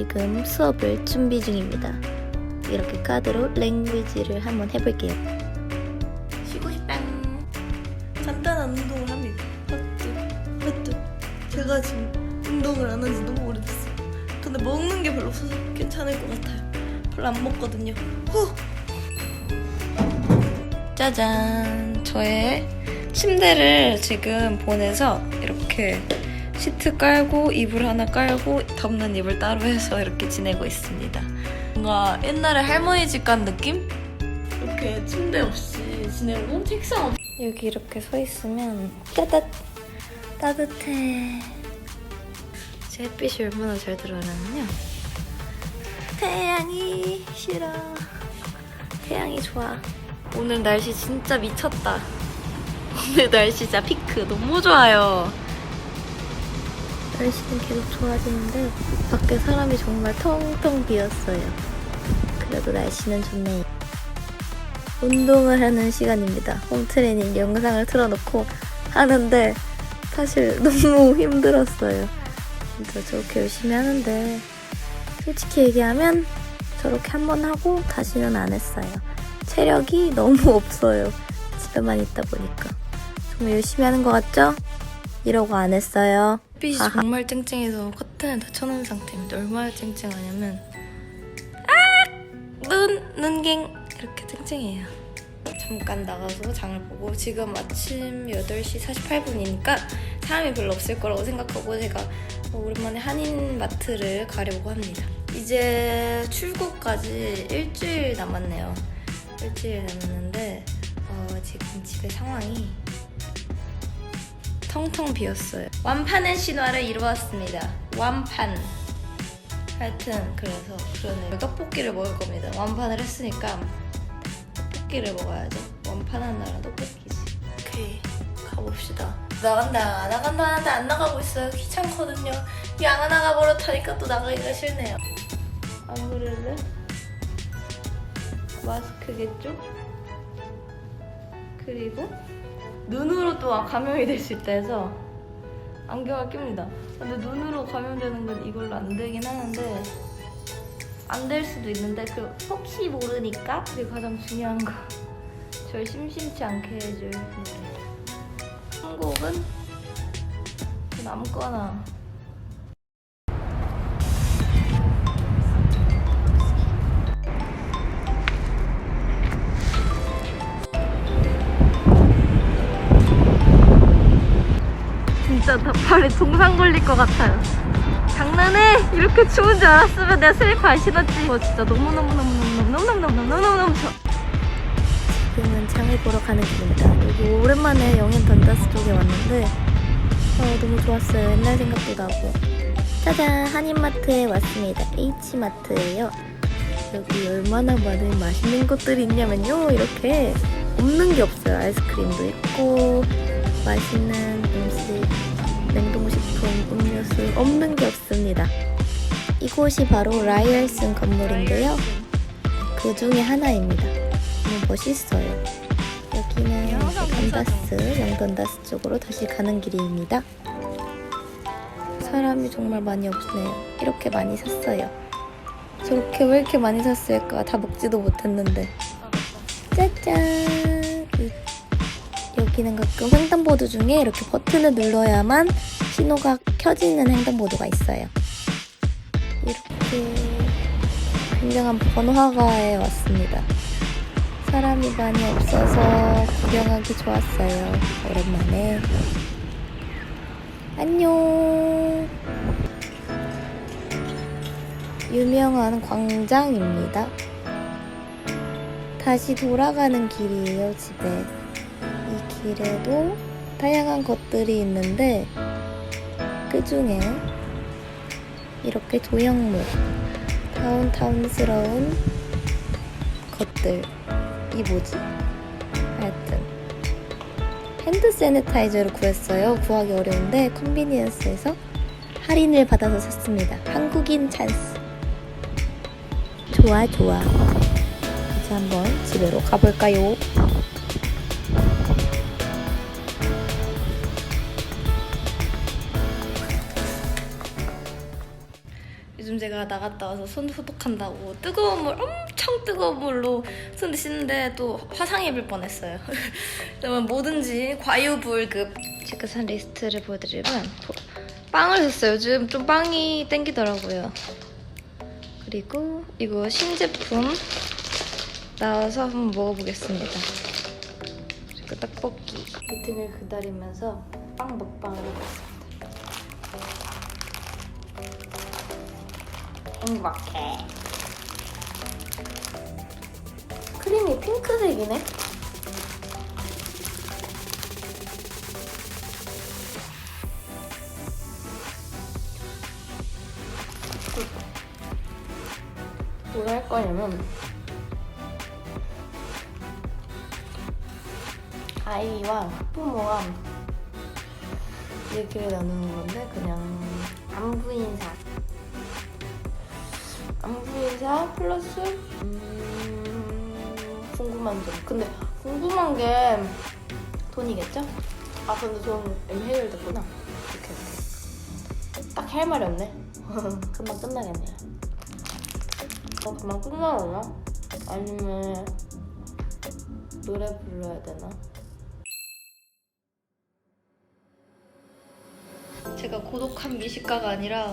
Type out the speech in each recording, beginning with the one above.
지금 수업을 준비 중입니다. 이렇게 카드로 랭귀지를 한번 해볼게요. 쉬고 싶다. 간단한 운동을 합니다. 헛듯, 헛듯. 제가 지금 운동을 안 한 지 너무 오래됐어요. 근데 먹는 게 별로 없어서 괜찮을 것 같아요. 별로 안 먹거든요. 후! 짜잔. 저의 침대를 지금 보내서 이렇게 시트 깔고 이불 하나 깔고 덮는 이불 따로 해서 이렇게 지내고 있습니다. 뭔가 옛날에 할머니 집 간 느낌? 이렇게 침대 없이 지내고 책상 없이 여기 이렇게 서 있으면 따뜻 따뜻해. 제 햇빛이 얼마나 잘 들어오냐면요. 태양이 싫어. 태양이 좋아. 오늘 날씨 진짜 미쳤다. 오늘 날씨 진짜 피크 너무 좋아요. 날씨는 계속 좋아지는데 밖에 사람이 정말 텅텅 비었어요. 그래도 날씨는 좋네요. 운동을 하는 시간입니다. 홈트레이닝 영상을 틀어놓고 하는데 사실 너무 힘들었어요. 진짜 저렇게 열심히 하는데 솔직히 얘기하면 저렇게 한 번 하고 다시는 안 했어요. 체력이 너무 없어요. 집에만 있다 보니까. 정말 열심히 하는 것 같죠? 이러고 안 했어요. 빛이 아하. 정말 쨍쨍해서 커튼을 다 쳐놓은 상태입니다. 얼마나 쨍쨍하냐면 아! 눈, 눈갱 이렇게 쨍쨍해요. 잠깐 나가서 장을 보고 지금 아침 8시 48분이니까 사람이 별로 없을 거라고 생각하고 제가 오랜만에 한인 마트를 가려고 합니다. 이제 출국까지 일주일 남았네요. 일주일 남았는데 어, 지금 집의 상황이 텅텅 비었어요. 완판의 신화를 이루었습니다. 완판. 하여튼 그래서 그러네요. 떡볶이를 먹을 겁니다. 완판을 했으니까 떡볶이를 먹어야죠. 완판한 나라 떡볶이지. 오케이 가봅시다. 나간다 나간다 하는데 안 나가고 있어요. 귀찮거든요. 이안 나가 버릇하니까 또 나가기가 싫네요. 안 그럴래? 마스크겠죠? 그리고 눈으로 또 감염이 될 수 있다 해서 안경을 낍니다. 근데 눈으로 감염되는 건 이걸로 안 되긴 하는데 안 될 수도 있는데 그 혹시 모르니까 그게 가장 중요한 거. 절 심심치 않게 해줄 노래. 한 곡은 그 아무거나 진짜 다 발에 동상 걸릴 것 같아요. 장난해? 이렇게 추운 줄 알았으면 내가 슬리퍼 안 신었지. 어, 진짜 너무너무너무너무너무너무너무너무 추워. 지금은 장을 보러 가는 길입니다. 여기 오랜만에 영현 던다스 쪽에 왔는데 어, 너무 좋았어요. 옛날 생각도 나고. 짜잔! 한인마트에 왔습니다. H마트예요. 여기 얼마나 많은 맛있는 것들이 있냐면요. 이렇게 없는 게 없어요. 아이스크림도 있고 맛있는 음식, 냉동식품, 음료수 없는 게 없습니다. 이곳이 바로 라이얼슨 건물인데요. 그 중에 하나입니다. 너무 멋있어요. 여기는 던다스, 영던다스 쪽으로 다시 가는 길입니다. 사람이 정말 많이 없네요. 이렇게 많이 샀어요. 저렇게 왜 이렇게 많이 샀을까? 다 먹지도 못했는데. 짜잔! 이 여기는 가끔 횡단보도 중에 이렇게 버튼을 눌러야만 신호가 켜지는 횡단보도가 있어요. 이렇게 굉장한 번화가에 왔습니다. 사람이 많이 없어서 구경하기 좋았어요. 오랜만에. 안녕. 유명한 광장입니다. 다시 돌아가는 길이에요, 집에. 이 길에도 다양한 것들이 있는데 그 중에 이렇게 도형물 다운타운스러운 것들 이 뭐지? 하여튼 핸드 세니타이저를 구했어요 구하기 어려운데 컨비니언스에서 할인을 받아서 샀습니다 한국인 찬스 좋아 좋아 이제 한번 집으로 가볼까요? 요즘 제가 나갔다 와서 손 소독한다고 뜨거운 물 엄청 뜨거운 물로 손 씻는데 또 화상 입을 뻔했어요. 그러면 뭐든지 과유불급. 제가 산 리스트를 보여드리면 보- 빵을 샀어요. 요즘 좀 빵이 땡기더라고요. 그리고 이거 신제품 나와서 한번 먹어보겠습니다. 그리고 떡볶이. 미팅을 기다리면서 빵 먹방을 해봤습니다. 행복해. 크림이 핑크색이네. 뭘 할 거냐면 아이와 부모와 얘기를 나누는 건데 그냥 안부 인사 안부 인사 플러스 음, 궁금한 점 근데 궁금한 게 돈이겠죠? 아 근데 돈 이미 해결됐구나 오케이 오케이 딱할 말이 없네 금방 끝나겠네요 어 금방 끝나려나? 아니면 노래 불러야 되나? 제가 고독한 미식가가 아니라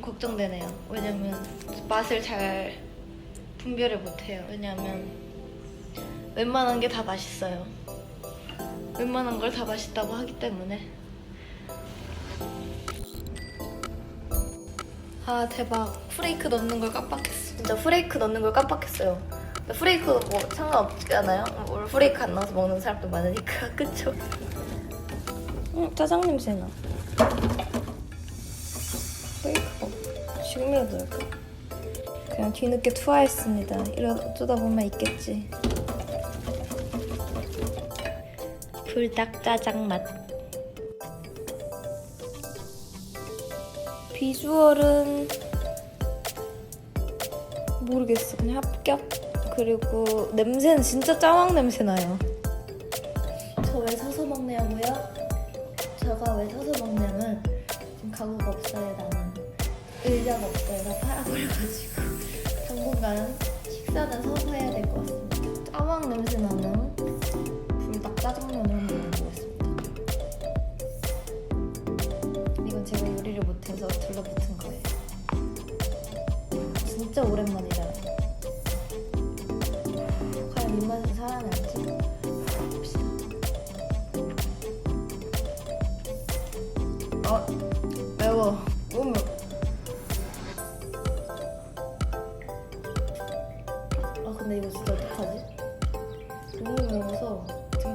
좀 걱정되네요. 왜냐면 맛을 잘 분별을 못해요. 왜냐면 웬만한 게 다 맛있어요. 웬만한 걸 다 맛있다고 하기 때문에. 아 대박. 프레이크 넣는 걸 깜빡했어. 진짜 프레이크 넣는 걸 깜빡했어요. 근데 프레이크 뭐 상관없잖아요. 뭐 프레이크 안 넣어서 먹는 사람도 많으니까 그쵸? 음, 짜장 냄새 나. 지금이라도 넣을까? 그냥 뒤늦게 투하했습니다. 이러 어쩌다 보면 있겠지. 불닭 짜장 맛. 비주얼은 모르겠어. 그냥 합격. 그리고 냄새는 진짜 짜왕 냄새 나요. 저왜 서서 먹냐고요? 제가 왜 서서 먹냐면 지금 가구가 없어요 나는. 의자가 없어요. 다 팔아버려가지고. 당분간 식사는 서서 해야 될 것 같습니다. 짜왕 냄새 나는 불닭 짜장면을 한번 먹어보겠습니다. 이건 제가 요리를 못해서 들러붙은 거예요. 진짜 오랜만이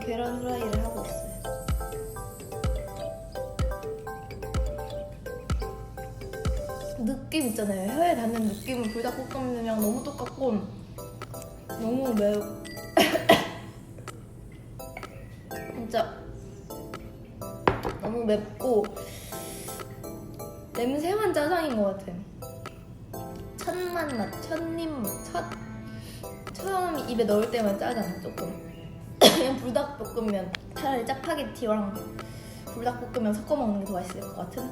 계란 후라이를 하고 있어요. 느낌 있잖아요. 혀에 닿는 느낌은 불닭볶음면이랑 너무 똑같고 너무 매우 진짜 너무 맵고 냄새만 짜장인 것 같아. 첫맛 맛, 첫입 첫 처음 입에 넣을 때만 짜잖아 조금. 그냥 불닭볶음면 차라리 짜파게티랑 불닭볶음면 섞어 먹는 게 더 맛있을 것 같은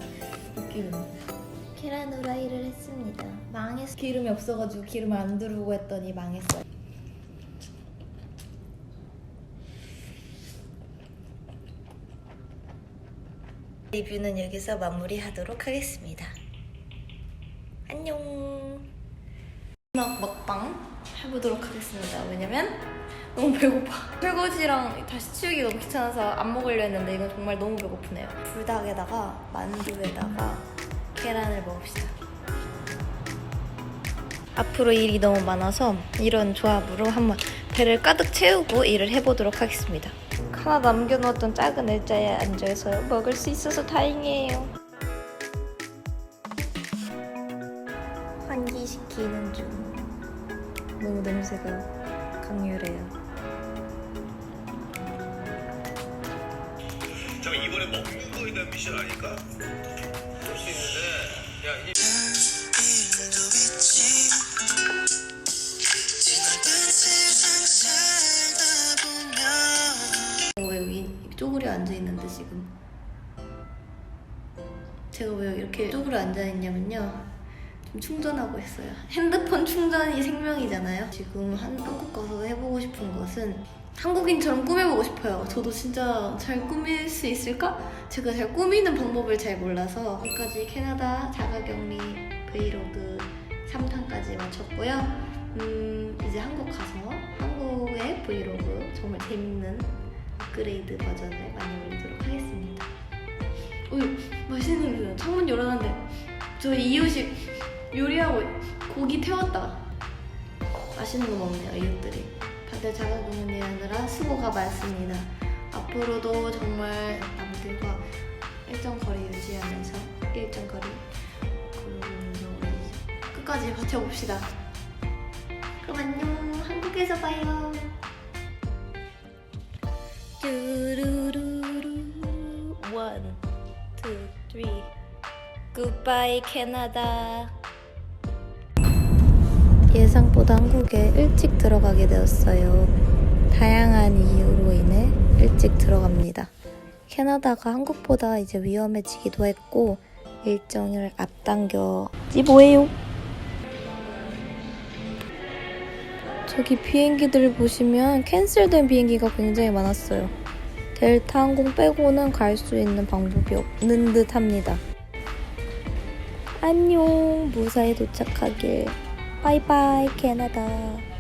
느낌입니다. 계란 후라이를 했습니다. 망했어. 기름이 없어가지고 기름을 안 두르고 했더니 망했어요. 리뷰는 여기서 마무리하도록 하겠습니다. 안녕. 마지막 먹방 해보도록 하겠습니다. 왜냐면 너무 배고파. 설거지랑 다시 치우기 너무 귀찮아서 안 먹으려 했는데 이건 정말 너무 배고프네요. 불닭에다가 만두에다가 계란을 먹읍시다. 앞으로 일이 너무 많아서 이런 조합으로 한번 배를 가득 채우고 일을 해보도록 하겠습니다. 하나 남겨놓았던 작은 의자에 앉아서 먹을 수 있어서 다행이에요. 환기시키는 중. 너무 냄새가 왜 여기 쪼그려 앉아 있는데 지금 제가 왜 이렇게 쪼그려 앉아 있냐면요 지금 충전하고 있어요. 핸드폰 충전이 생명이잖아요. 지금 한, 한국 가서 해보고 싶은 것은 한국인처럼 꾸며보고 싶어요. 저도 진짜 잘 꾸밀 수 있을까? 제가 잘 꾸미는 방법을 잘 몰라서 여기까지 캐나다 자가격리 브이로그 3탄까지 마쳤고요. 음, 이제 한국 가서 한국의 브이로그 정말 재밌는 업그레이드 버전을 많이 올리도록 하겠습니다. 어이, 맛있는 그 창문 열어놨는데 저희 이웃이 요리하고 고기 태웠다. 맛있는 거 먹네요, 이웃들이. 다들 자가격리하느라 수고가 많습니다. 앞으로도 정말 남들과 일정 거리 유지하면서 일정 거리 그러면서 우리 끝까지 버텨봅시다. 그럼 안녕. 한국에서 봐요. 뚜루루루 원, 투, 쓰리. 굿바이 캐나다. 예상보다 한국에 일찍 들어가게 되었어요. 다양한 이유로 인해 일찍 들어갑니다. 캐나다가 한국보다 이제 위험해지기도 했고 일정을 앞당겼지 뭐예요? 저기 비행기들을 보시면 캔슬된 비행기가 굉장히 많았어요. 델타 항공 빼고는 갈 수 있는 방법이 없는 듯 합니다. 안녕, 무사히 도착하길. 바이바이, 캐나다.